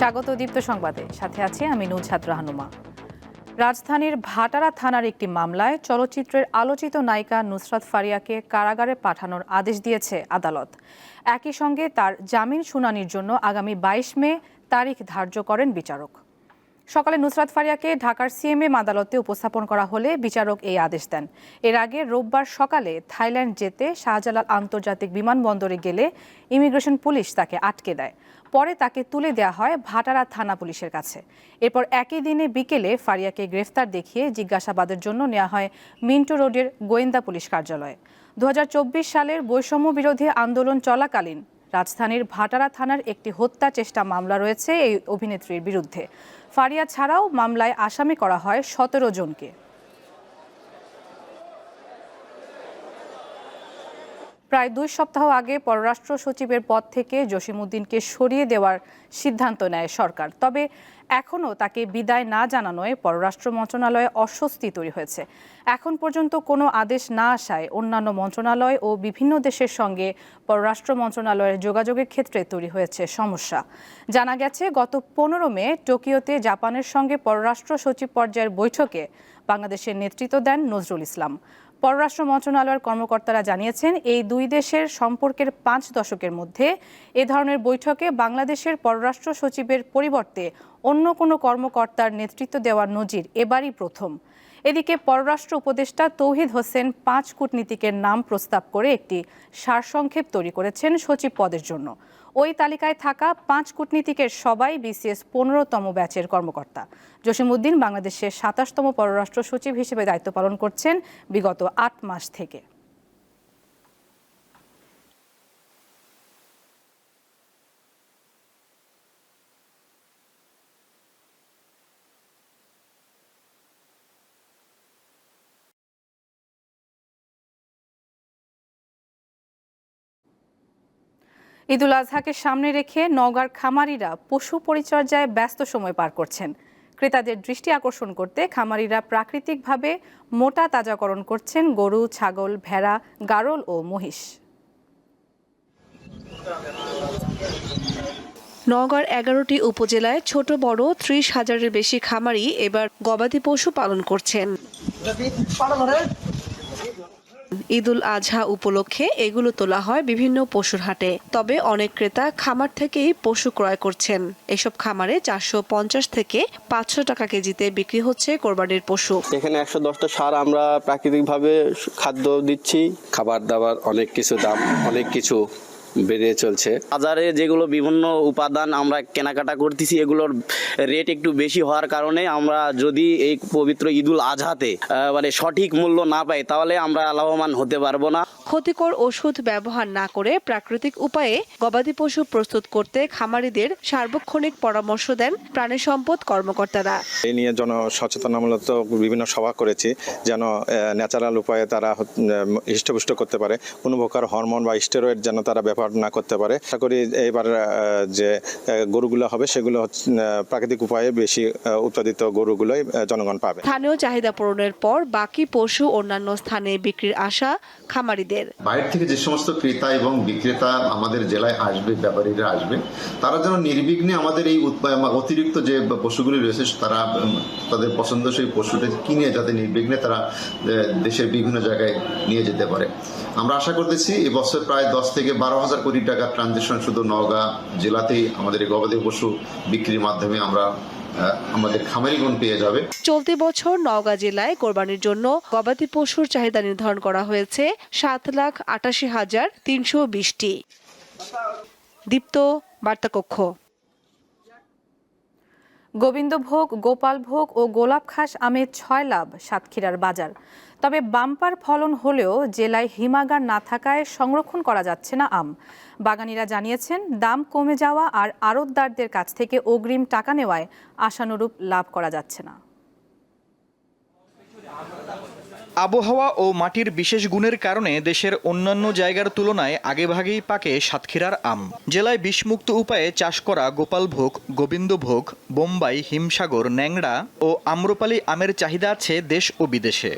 স্বাগত দীপ্ত সংবাদে। সাথে আছি আমি নুজহাত রাহনুমা রাজধানীর ভাটারা থানার একটি মামলায় চলচ্চিত্রের আলোচিত নায়িকা নুসরাত ফারিয়াকে কারাগারে পাঠানোর আদেশ দিয়েছে আদালত। একই সঙ্গে তার জামিন শুনানির জন্য আগামী বাইশ মে তারিখ ধার্য করেন বিচারক। সকালে নুসরাত ফারিয়াকে ঢাকার সিএমএম আদালতে উপস্থাপন করা হলে বিচারক এই আদেশ দেন। এর আগে রোববার সকালে থাইল্যান্ড যেতে শাহজালাল আন্তর্জাতিক বিমানবন্দরে গেলে ইমিগ্রেশন পুলিশ তাকে আটকে দেয়। পরে তাকে তুলে দেওয়া হয় ভাটারা থানা পুলিশের কাছে। এরপর একই দিনে বিকেলে ফারিয়াকে গ্রেফতার দেখিয়ে জিজ্ঞাসাবাদের জন্য নেওয়া হয় মিন্টো রোডের গোয়েন্দা পুলিশ কার্যালয়ে। দু হাজার চব্বিশ সালের বৈষম্য বিরোধী আন্দোলন চলাকালীন রাজধানীর ভাটারা থানার একটি হত্যা চেষ্টা মামলা রয়েছে এই অভিনেত্রীর বিরুদ্ধে। ফারিয়া ছাড়াও মামলায় আসামি করা হয় সতেরো জনকে। প্রায় দুই সপ্তাহ আগে পররাষ্ট্র সচিবের পদ থেকে জসিমউদ্দিনকে সরিয়ে দেওয়ার সিদ্ধান্ত নেয় সরকার। তবে এখনও তাকে বিদায় না জানানোয় পররাষ্ট্র মন্ত্রণালয়ে অস্বস্তি তৈরি হয়েছে। এখন পর্যন্ত কোনো আদেশ না আসায় অন্যান্য মন্ত্রণালয় ও বিভিন্ন দেশের সঙ্গে পররাষ্ট্র মন্ত্রণালয়ের যোগাযোগের ক্ষেত্রে তৈরি হয়েছে সমস্যা। জানা গেছে, গত পনেরো মে টোকিওতে জাপানের সঙ্গে পররাষ্ট্র সচিব পর্যায়ের বৈঠকে বাংলাদেশের নেতৃত্ব দেন নজরুল ইসলাম। পররাষ্ট্র মন্ত্রণালয়ের কর্মকর্তারা জানিয়েছেন, এই দুই দেশের সম্পর্কের পাঁচ দশকের মধ্যে এ ধরনের বৈঠকে বাংলাদেশের পররাষ্ট্র সচিবের পরিবর্তে অন্য কোনো কর্মকর্তার নেতৃত্ব দেওয়ার নজির এবারই প্রথম। এদিকে পররাষ্ট্র উপদেষ্টা তৌহিদ হোসেন পাঁচ কূটনীতিকের নাম প্রস্তাব করে একটি সারসংক্ষেপ তৈরি করেছেন সচিব পদের জন্য। ওই তালিকায় থাকা পাঁচ কূটনীতিকের সবাই বিসিএস পনেরোতম ব্যাচের কর্মকর্তা। জসিমউদ্দিন বাংলাদেশের সাতাশতম পররাষ্ট্র সচিব হিসেবে দায়িত্ব পালন করছেন বিগত আট মাস থেকে। ঈদুল আজহাকে সামনে রেখে নওগাঁর খামারিরা পশু পরিচর্যায় ব্যস্ত সময় পার করছেন। ক্রেতাদের দৃষ্টি আকর্ষণ করতে খামারিরা প্রাকৃতিকভাবে মোটা তাজাকরণ করছেন গরু ছাগল ভেড়া গারল ও মহিষ। নওগাঁর এগারোটি উপজেলায় ছোট বড় ত্রিশ হাজারের বেশি খামারি এবার গবাদি পশু পালন করছেন। ঈদুল আজহা উপলক্ষে এগুলো তোলা হয় বিভিন্ন পশুর হাটে। তবে অনেক ক্রেতা খামার থেকেই পশু ক্রয় করছেন। এসব খামারে চারশো পঞ্চাশ থেকে পাঁচশো টাকা কেজিতে বিক্রি হচ্ছে কোরবানির পশু। এখানে একশো দশটা সার আমরা প্রাকৃতিকভাবে খাদ্য দিচ্ছি। খাবার দাবার অনেক কিছু দাম, অনেক কিছু বেড়ে চলছে। বাজারে যেগুলো বিভিন্ন উপাদান আমরা কেনাকাটা করতেছি, এগুলোর রেট একটু বেশি হওয়ার কারণে আমরা যদি এই পবিত্র ঈদুল আজহাতে মানে সঠিক মূল্য না পাই, তাহলে আমরা লাভবান হতে পারব না। ক্ষতিকর ওষুধ ব্যবহার না করে প্রাকৃতিক উপায়ে গবাদি পশু প্রস্তুত করতে খামারিদের সার্বক্ষণিক পরামর্শ দেন প্রাণী সম্পদ কর্মকর্তারা। এই নিয়ে জন সচেতনামূলক বিভিন্ন সভা করেছি যেন ন্যাচারাল উপায়ে তারা হৃষ্টপুষ্ট করতে পারে কোনো প্রকার হরমোন বা স্টেরয়েড যেন তারা ব্যবহার না করতে পারে। আশা করি এবার যে গরুগুলো হবে সেগুলো হচ্ছে, প্রাকৃতিক উপায়ে বেশি উৎপাদিত গরুগুলোই জনগণ পাবে। স্থানীয় চাহিদা পূরণের পর বাকি পশু অন্যান্য স্থানে বিক্রির আশা খামারিদের। বাইরে থেকে যে সমস্ত ক্রেতা এবং বিক্রেতা আমাদের জেলায় আসবে, ব্যাপারীরা আসবে, তারা যেন নির্বিঘ্নে আমাদের এই অতিরিক্ত যে পশুগুলি রয়েছে, তারা তাদের পছন্দসই পশুটা কিনে যাতে নির্বিঘ্নে তারা দেশের বিভিন্ন জায়গায় নিয়ে যেতে পারে। আমরা আশা করতেছি এবছর প্রায় দশ থেকে বারো হাজার কোটি টাকা ট্রানজেকশন শুধু নওগাঁ জেলাতেই আমাদের গবাদি পশু বিক্রির মাধ্যমে আমরা আমাদের খামারিগণ পেয়ে যাবে। চলতি বছর নওগাঁ জেলায় কোরবানির জন্য গবাদি পশুর চাহিদা নির্ধারণ করা হয়েছে সাত লাখ আটাশি হাজার তিনশো বিশটি। দীপ্ত, বার্তাকক্ষ। গোবিন্দভোগ, গোপালভোগ ও গোলাপ খাস আমের ছয় লাভ সাতক্ষীরার বাজার। তবে বাম্পার ফলন হলেও জেলায় হিমাগার না থাকায় সংরক্ষণ করা যাচ্ছে না আম। বাগানিরা জানিয়েছেন, দাম কমে যাওয়া আর আড়তদারদের কাছ থেকে অগ্রিম টাকা নেওয়ায় আশানুরূপ লাভ করা যাচ্ছে না। আবহাওয়া ও মাটির বিশেষ গুণের কারণে দেশের অন্যান্য জায়গার তুলনায় আগেভাগেই পাকে সাতক্ষীরার আম। জেলায় বিষমুক্ত উপায়ে চাষ করা গোপালভোগ, গোবিন্দভোগ, বোম্বাই, হিমসাগর, ন্যাংড়া ও আম্রপালি আমের চাহিদা আছে দেশ ও বিদেশে।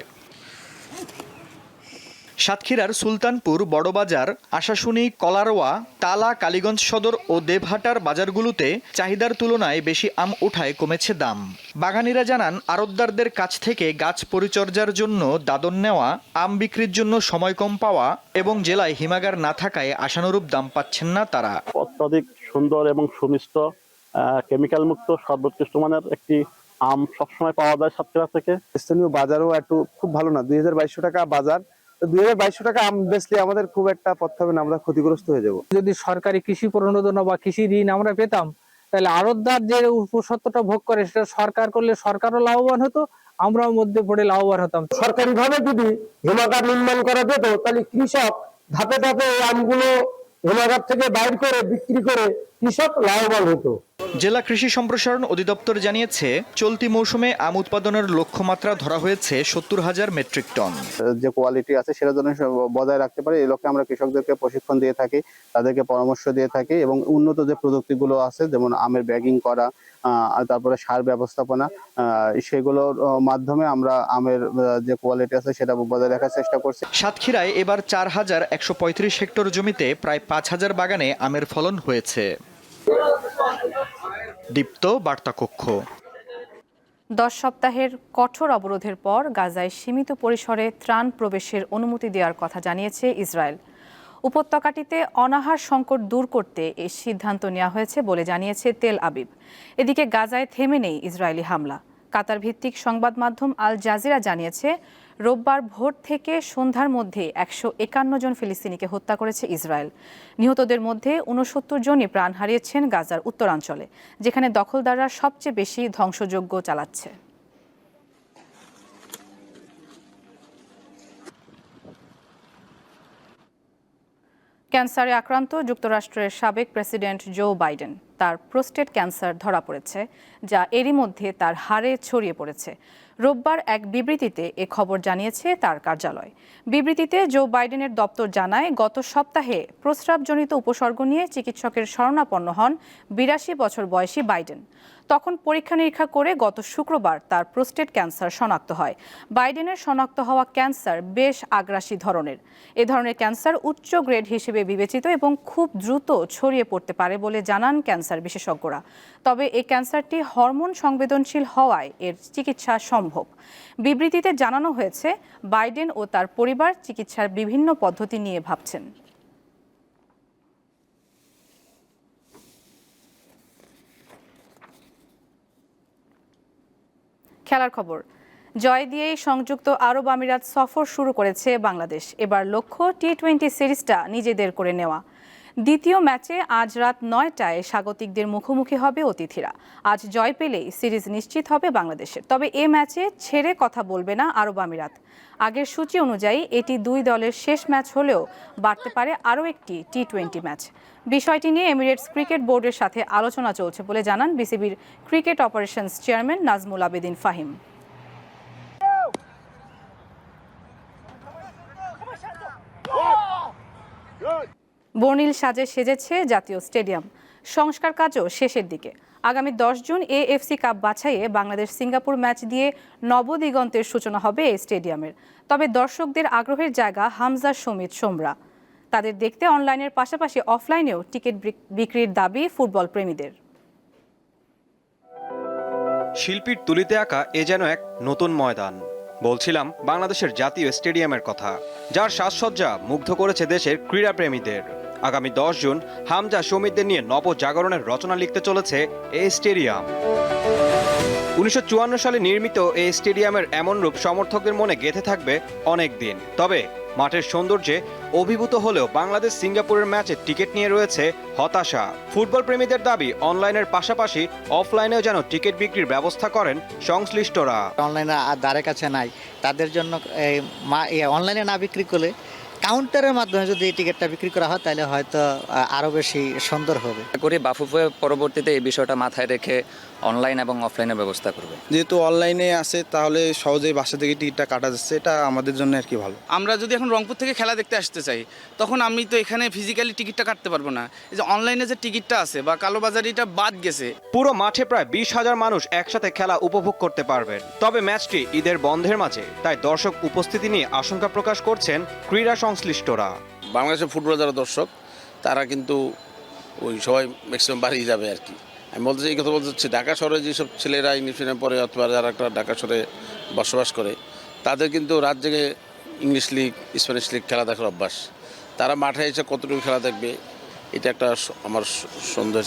সাতক্ষীরার সুলতানপুর বড়বাজার আশাশুনি কলারোয়া তালা কালীগঞ্জ সদর ও দেবহাটার বাজারগুলোতে চাহিদার তুলনায় বেশি আম ওঠায় কমেছে দাম। বাগানিরা জানান আড়তদারদের কাছ থেকে গাছ পরিচর্যার জন্য দাদন নেওয়া আম বিক্রির জন্য সময় কম পাওয়া এবং জেলায় হিমাগার না থাকায় আশানুরূপ দাম পাচ্ছেন না তারা। অত্যাধিক সুন্দর এবং সুমিষ্ট কেমিক্যাল মুক্ত সর্বোৎকৃষ্ট মানের একটি আম সবসময় পাওয়া যায় সাতক্ষীরা থেকে। স্থানীয় বাজারও একটু খুব ভালো না দুই হাজার বাইশশো টাকা বাজার। দুই হাজার টাকা আম বেচলে আমাদের খুব একটা পথ হবে না আমরা ক্ষতিগ্রস্ত হয়ে যাব। যদি সরকারি কৃষি প্রণোদনা বা কৃষি ঋণ আমরা পেতাম তাহলে আড়তদার যে উপসত্বটা ভোগ করে সেটা সরকার করলে সরকারও লাভবান হতো আমরাও মধ্যে পড়ে লাভবান হতাম। সরকারি ভাবে যদি হিমাগার নির্মাণ করা যেত তাহলে কৃষক ধাপে ধাপে এই আমগুলো হিমাগার থেকে বাইর করে বিক্রি করে কৃষক লাভবান হতো। জেলা কৃষি সম্প্রসারণ অধিদপ্তর জানিয়েছে চলতি মৌসুমে আম উৎপাদনের লক্ষ্যমাত্রা ধরা হয়েছে সত্তর হাজার মেট্রিক টন। যে কোয়ালিটি আছে সেটা যেন বজায় রাখতে পারে এই লক্ষ্যে আমরা কৃষকদেরকে প্রশিক্ষণ দিয়ে থাকি তাদেরকে পরামর্শ দিয়ে থাকি এবং উন্নত যে প্রযুক্তিগুলো আছে যেমন আমের ব্যাগিং করা তারপরে সার ব্যবস্থাপনা আহ, সেগুলোর মাধ্যমে আমরা আমের যে কোয়ালিটি আছে সেটা বজায় রাখার চেষ্টা করছি। সাতক্ষীরায় এবার চার হাজার একশো পঁয়ত্রিশ হেক্টর জমিতে প্রায় পাঁচ হাজার বাগানে আমের ফলন হয়েছে। দীপ্ত বার্তা কক্ষ। দশ সপ্তাহের কঠোর অবরোধের পর গাজায় সীমিত পরিসরে ত্রাণ প্রবেশের অনুমতি দেওয়ার কথা জানিয়েছে ইসরায়েল। উপত্যকাটিতে অনাহার সংকট দূর করতে এই সিদ্ধান্ত নেওয়া হয়েছে বলে জানিয়েছে তেল আবিব। এদিকে গাজায় থেমে নেই ইসরায়েলি হামলা। কাতার ভিত্তিক সংবাদ মাধ্যম আল জাজিরা জানিয়েছে, রোববার ভোর থেকে সন্ধ্যার মধ্যে একশো একান্ন জন ফিলিস্তিনিকে হত্যা করেছে ইসরায়েল। নিহতদের মধ্যে উনসত্তর জনই প্রাণ হারিয়েছেন গাজার উত্তরাঞ্চলে, যেখানে দখলদাররা সবচেয়ে বেশি ধ্বংসযজ্ঞ চালাচ্ছে। ক্যান্সারে আক্রান্ত যুক্তরাষ্ট্রের সাবেক প্রেসিডেন্ট জো বাইডেন। তার প্রোস্টেট ক্যান্সার ধরা পড়েছে, যা এরই মধ্যে তার হাড়ে ছড়িয়ে পড়েছে। রোববার এক বিবৃতিতে এ খবর জানিয়েছে তার কার্যালয়। বিবৃতিতে জো বাইডেনের দপ্তর জানায়, গত সপ্তাহে প্রস্রাবজনিত উপসর্গ নিয়ে চিকিৎসকের শরণাপন্ন হন বিরাশি বছর বয়সী বাইডেন। তখন পরীক্ষা নিরীক্ষা করে গত শুক্রবার তার প্রোস্টেট ক্যান্সার শনাক্ত হয়। বাইডেনের শনাক্ত হওয়া ক্যান্সার বেশ আগ্রাসী ধরনের। এ ধরনের ক্যান্সার উচ্চ গ্রেড হিসেবে বিবেচিত এবং খুব দ্রুত ছড়িয়ে পড়তে পারে বলে জানান ক্যান্সার বিশেষজ্ঞরা। তবে এই ক্যান্সারটি হরমোন সংবেদনশীল হওয়ায় এর চিকিৎসা সম্ভব। বিবৃতিতে জানানো হয়েছে, বাইডেন ও তার পরিবার চিকিৎসার বিভিন্ন পদ্ধতি নিয়ে ভাবছেন। খেলার খবর, জয় দিয়েই সংযুক্ত আরব আমিরাত সফর শুরু করেছে বাংলাদেশ। এবার লক্ষ্য টি টোয়েন্টি সিরিজটা নিজেদের করে নেওয়া। দ্বিতীয় ম্যাচে আজ রাত নয়টায় স্বাগতিকদের মুখোমুখি হবে অতিথিরা। আজ জয় পেলেই সিরিজ নিশ্চিত হবে বাংলাদেশের। তবে এ ম্যাচে ছেড়ে কথা বলবে না আরব আমিরাত। আগের সূচি অনুযায়ী এটি দুই দলের শেষ ম্যাচ হলেও বাড়তে পারে আরও একটি টি টোয়েন্টি ম্যাচ। বিষয়টি নিয়ে এমিরেটস ক্রিকেট বোর্ডের সাথে আলোচনা চলছে বলে জানান বিসিবির cricket operations chairman Nazmul Abedin Fahim. বর্ণিল সাজে সেজেছে জাতীয় স্টেডিয়াম। সংস্কার কাজও শেষের দিকে। আগামী দশ জুন এএফসি কাপ বাছাইয়ে বাংলাদেশ সিঙ্গাপুর ম্যাচ দিয়ে নবদিগন্তের সূচনা হবে এই স্টেডিয়ামের। তবে দর্শকদের আগ্রহের জায়গা হামজা, সমিত, সোমরা। তাদের দেখতে অনলাইনের পাশাপাশি অফলাইনেও টিকিট বিক- বিক্রির দাবি ফুটবল প্রেমীদের শিল্পীর তুলিতে আঁকা এ যেন এক নতুন ময়দান। বলছিলাম বাংলাদেশের জাতীয় স্টেডিয়ামের কথা, যার সাজসজ্জা মুগ্ধ করেছে দেশের ক্রীড়াপ্রেমীদের। আগামী দশ জুন হামজা সমিতদের নিয়ে নবজাগরণের রচনা লিখতে চলেছে এই স্টেডিয়াম। উনিশশো চুয়ান্ন সালে নির্মিত এই স্টেডিয়ামের এমন রূপ সমর্থকদের মনে গেঁথে থাকবে অনেক দিন। তবে মাঠের সৌন্দর্যে অভিভূত হলেও বাংলাদেশ সিঙ্গাপুরের ম্যাচে টিকিট নিয়ে রয়েছে হতাশা। ফুটবল প্রেমীদের দাবি, অনলাইনের পাশাপাশি অফলাইনেও যেন টিকিট বিক্রির ব্যবস্থা করেন সংশ্লিষ্টরা। অনলাইনে আর দ্বারের কাছে নাই। তাদের জন্য অনলাইনে না বিক্রি করলে কাউন্টারের মাধ্যমে যদি এই টিকিটটা বিক্রি করা হয়, তাহলে হয়তো আরও আরও বেশি সুন্দর হবে। করি বাফুফে পরবর্তীতে এই বিষয়টা মাথায় রেখে অনলাইন এবং অফলাইনের ব্যবস্থা করবে? যেহেতু অনলাইনে আছে তাহলে সহজেই বাসা থেকে টিকিটটা কাটা যাচ্ছে। এটা আমাদের জন্য আর কি ভালো। আমরা যদি এখন রংপুর থেকে খেলা দেখতে আসতে চাই তখন আমি তো এখানে ফিজিক্যালি টিকিটটা কাটতে পারব না। এই যে অনলাইনে যে টিকিটটা আছে বা কালোবাজারিটা বাদ গেছে পুরো মাঠে প্রায় বিশ হাজার মানুষ একসাথে খেলা উপভোগ করতে পারবেন। তবে ম্যাচটি ঈদের বন্ধের মাঝে তাই দর্শক উপস্থিতি নিয়ে আশঙ্কা প্রকাশ করছেন ক্রীড়া সংশ্লিষ্টরা। বাংলাদেশের ফুটবল যারা দর্শক তারা কিন্তু ওই সবাই ম্যাক্সিমাম বাড়িয়ে যাবে আর কি। আমি বলতে এই কথা বলতে চাচ্ছি, ঢাকা শহরে যেসব ছেলেরা ইংলিশ মিডিয়াম পড়ে অথবা যারা একটা ঢাকা শহরে বসবাস করে, তাদের কিন্তু রাত জেগে ইংলিশ লিগ, স্প্যানিশ লিগ খেলা দেখার অভ্যাস। তারা মাঠে এসে কতটুকু খেলা দেখবে, এটা একটা আমার সন্দেহ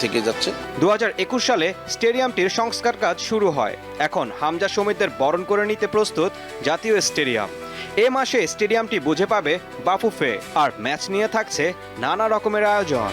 থেকে যাচ্ছে। দু হাজার একুশ সালে স্টেডিয়ামটির সংস্কার কাজ শুরু হয়। এখন হামজা সমিতদের বরণ করে নিতে প্রস্তুত জাতীয় স্টেডিয়াম। এ মাসে স্টেডিয়ামটি বুঝে পাবে বাফুফে, আর ম্যাচ নিয়ে থাকছে নানা রকমের আয়োজন।